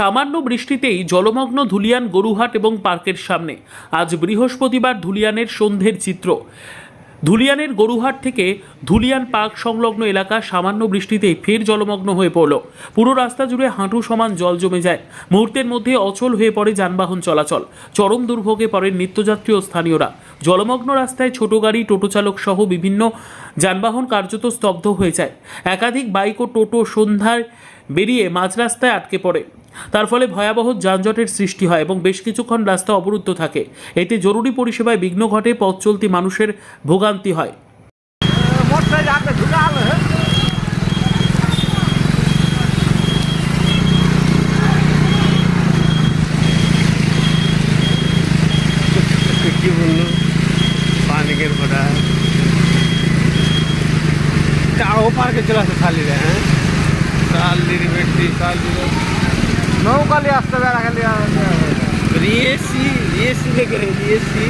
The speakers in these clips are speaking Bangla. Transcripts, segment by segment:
সামান্য বৃষ্টিতেই জলমগ্ন ধুলিয়ান গরুহাট এবং পার্কের সামনে। আজ বৃহস্পতিবার ধুলিয়ানের সন্ধ্যের চিত্র। ধুলিয়ানের গরুহাট থেকে ধুলিয়ান পার্ক সংলগ্ন এলাকা সামান্য বৃষ্টিতেই ফের জলমগ্ন হয়ে পড়ল। পুরো রাস্তা জুড়ে হাঁটু সমান জল জমে যায়। মুহূর্তের মধ্যে অচল হয়ে পড়ে যানবাহন চলাচল। চরম দুর্ভোগে পড়েন নিত্যযাত্রী ও স্থানীয়রা। জলমগ্ন রাস্তায় ছোট গাড়ি, টোটো চালক সহ বিভিন্ন যানবাহন কার্যত স্তব্ধ হয়ে যায়। একাধিক বাইক ও টোটো সন্ধ্যায় বেরিয়ে মাঝ রাস্তায় আটকে পড়ে। তার ফলে ভয়াবহ যানজটের সৃষ্টি হয় এবং বেশ কিছুক্ষণ রাস্তা অবরুদ্ধ থাকে। এতে জরুরি পরিষেবায় বিঘ্ন ঘটে, পথ চলতি মানুষের ভোগান্তি হয়। ও পার্কে চলে আসে খালি রে হ্যাঁ? খালি বেটি খালি নৌকা নিয়ে আসতে হবে আর আগে রিএসি রিএসি লেগে রিএসি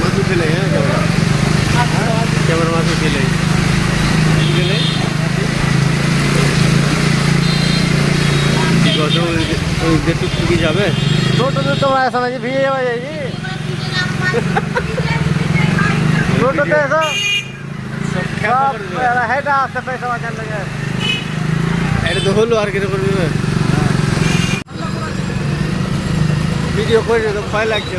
মাছু খেলে হ্যাঁ ক্যামেরা মাছু খেলে খেলে কত ওই যেটুক যাবে টোটো তো তোমরা আসা না যে ভিড়ে যাওয়া যায় এটা তো হলো আর কেটে করবি ভিডিও করে তো ভয় লাগছে